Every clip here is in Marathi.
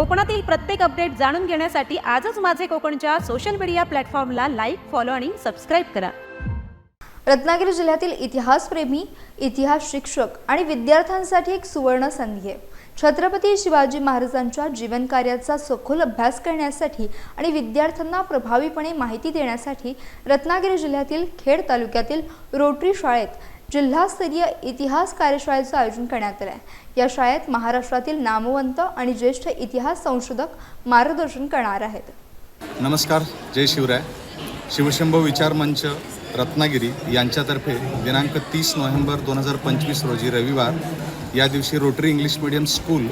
कोकणातील प्रत्येक अपडेट जाणून घेण्यासाठी आजच माझे कोकणच्या सोशल मीडिया प्लॅटफॉर्मला लाईक फॉलो आणि सबस्क्राईब करा. रत्नागिरी जिल्ह्यातील इतिहासप्रेमी इतिहास शिक्षक आणि विद्यार्थ्यांसाठी एक सुवर्ण संधी आहे. छत्रपती शिवाजी महाराजांच्या जीवनकार्याचा सखोल अभ्यास करण्यासाठी आणि विद्यार्थ्यांना प्रभावीपणे माहिती देण्यासाठी रत्नागिरी जिल्ह्यातील खेड तालुक्यातील रोटरी शाळेत जिल्हास्तरीय इतिहास कार्यशाळेचं आयोजन करण्यात आलं आहे या शाळेत महाराष्ट्रातील नामवंत आणि ज्येष्ठ इतिहास संशोधक मार्गदर्शन करणार आहेत. नमस्कार जय शिवराय. शिवशंभ विचार मंच रत्नागिरी यांच्यातर्फे दिनांक तीस नोव्हेंबर दोन हजार पंचवीस रोजी रविवार या दिवशी रोटरी इंग्लिश मिडियम स्कूल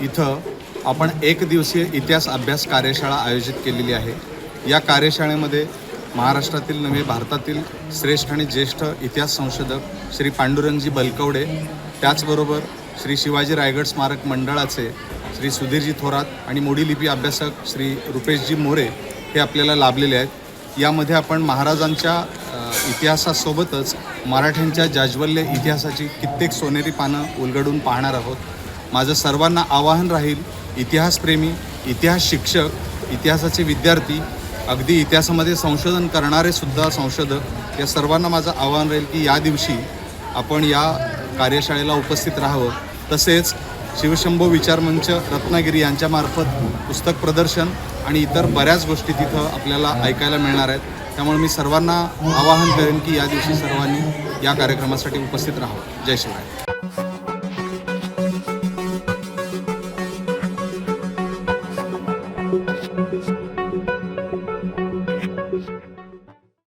इथं आपण एक दिवसीय इतिहास अभ्यास कार्यशाळा आयोजित केलेली आहे. या कार्यशाळेमध्ये महाराष्ट्रातील नव्हे भारतातील श्रेष्ठ आणि ज्येष्ठ इतिहास संशोधक श्री पांडुरंगजी बलकवडे त्याचबरोबर श्री शिवाजी रायगड स्मारक मंडळाचे श्री सुधीरजी थोरात आणि मोडी लिपी अभ्यासक श्री रुपेशजी मोरे हे आपल्याला लाभलेले आहेत. यामध्ये आपण महाराजांच्या इतिहासासोबतच मराठ्यांच्या जाज्वल्य इतिहासाची कित्येक सोनेरी पानं उलगडून पाहणार आहोत. माझं सर्वांना आवाहन राहील इतिहासप्रेमी इतिहास शिक्षक इतिहासाचे विद्यार्थी अगदी इतिहासामध्ये संशोधन करणारे सुद्धा संशोधक या सर्वांना माझं आवाहन राहील की या दिवशी आपण या कार्यशाळेला उपस्थित राहावं. तसेच शिवशंभो विचारमंच रत्नागिरी यांच्यामार्फत पुस्तक प्रदर्शन आणि इतर बऱ्याच गोष्टी तिथं आपल्याला ऐकायला मिळणार आहेत. त्यामुळे मी सर्वांना आवाहन करेन की या दिवशी सर्वांनी या कार्यक्रमासाठी उपस्थित राहावं. जय शिवराय.